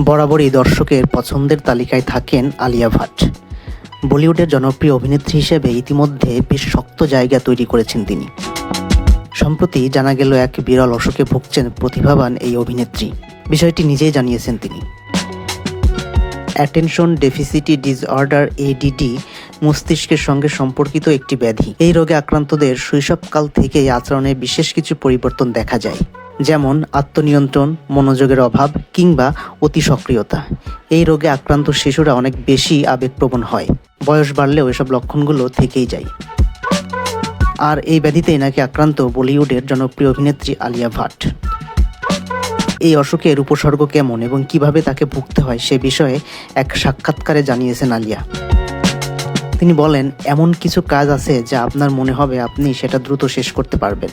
বরাবরই দর্শকের পছন্দের তালিকায় থাকেন আলিয়া ভাট। বলিউডের জনপ্রিয় অভিনেত্রী হিসেবে ইতিমধ্যে বেশ শক্ত জায়গা তৈরি করেছেন তিনি। সম্প্রতি জানা গেল এক বিরল অসুখে ভুগছেন প্রতিভাবান এই অভিনেত্রী। বিষয়টি নিজেই জানিয়েছেন তিনি। অ্যাটেনশন ডেফিসিটি ডিসঅর্ডার এডিডি মস্তিষ্কের সঙ্গে সম্পর্কিত একটি ব্যাধি। এই রোগে আক্রান্তদের শৈশবকাল থেকেই আচরণে বিশেষ কিছু পরিবর্তন দেখা যায়। যেমন আত্মনিয়ন্ত্রণ, মনোযোগের অভাব কিংবা অতি সক্রিয়তা। এই রোগে আক্রান্ত শিশুরা অনেক বেশি আবেগপ্রবণ হয়। বয়স বাড়লেও এসব লক্ষণগুলো থেকেই যায়। আর এই ব্যাধিতেই নাকি আক্রান্ত বলিউডের জনপ্রিয় অভিনেত্রী আলিয়া ভাট। এই অসুখের উপসর্গ কেমন এবং কীভাবে তাকে ভুগতে হয় সে বিষয়ে এক সাক্ষাৎকারে জানিয়েছেন আলিয়া। তিনি বলেন, এমন কিছু কাজ আছে যা আপনার মনে হবে আপনি সেটা দ্রুত শেষ করতে পারবেন।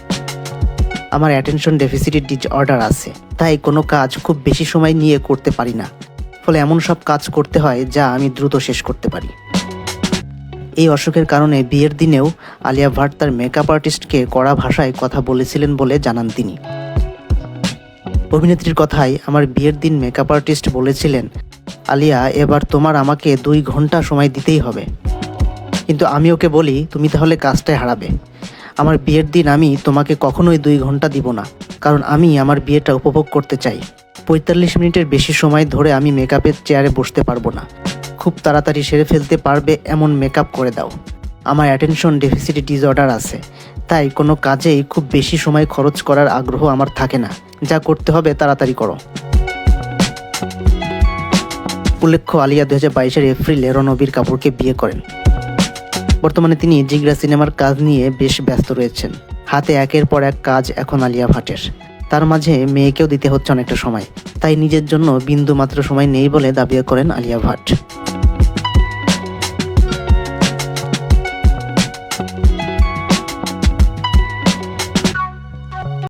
আমার অ্যাটেনশন ডেফিসিটি ডিসঅর্ডার আছে। তাই কোনো কাজ খুব বেশি সময় নিয়ে করতে পারি না। ফলে এমন সব কাজ করতে হয় যা আমি দ্রুত শেষ করতে পারি। এই অসুখের কারণে বিয়ের দিনেও আলিয়া ভাট তার মেকআপ আর্টিস্টকে কড়া ভাষায় কথা বলেছিলেন বলে জানান তিনি। অভিনেত্রীর কথায়, আমার বিয়ের দিন মেকআপ আর্টিস্ট বলেছিলেন, আলিয়া, এবার তোমার আমাকে দুই ঘণ্টা সময় দিতেই হবে। কিন্তু আমি ওকে বলি, তুমি তাহলে কাজটায় হারাবে। আমার বিয়ের দিন আমি তোমাকে কখনোই দুই ঘণ্টা দিব না, কারণ আমি আমার বিয়েটা উপভোগ করতে চাই। পঁয়তাল্লিশ মিনিটের বেশি সময় ধরে আমি মেকআপের চেয়ারে বসতে পারব না। খুব তাড়াতাড়ি সেরে ফেলতে পারবে এমন মেকআপ করে দাও। আমার অ্যাটেনশন ডেফিসিটি ডিসঅর্ডার আছে, তাই কোনো কাজেই খুব বেশি সময় খরচ করার আগ্রহ আমার থাকে না। যা করতে হবে তাড়াতাড়ি করো। উল্লেখ্য, আলিয়া দু হাজার বাইশের এপ্রিলে রণবীর কাপুরকে বিয়ে করেন। বর্তমানে তিনি জিগরা সিনেমার কাজ নিয়ে বেশ ব্যস্ত রয়েছেন। হাতে একের পর এক কাজ এখন আলিয়া ভাটের। তার মাঝে মেয়েকেও দিতে হচ্ছে অনেকটা সময়। তাই নিজের জন্য বিন্দু মাত্র সময় নেই বলে দাবিও করেন আলিয়া ভাট।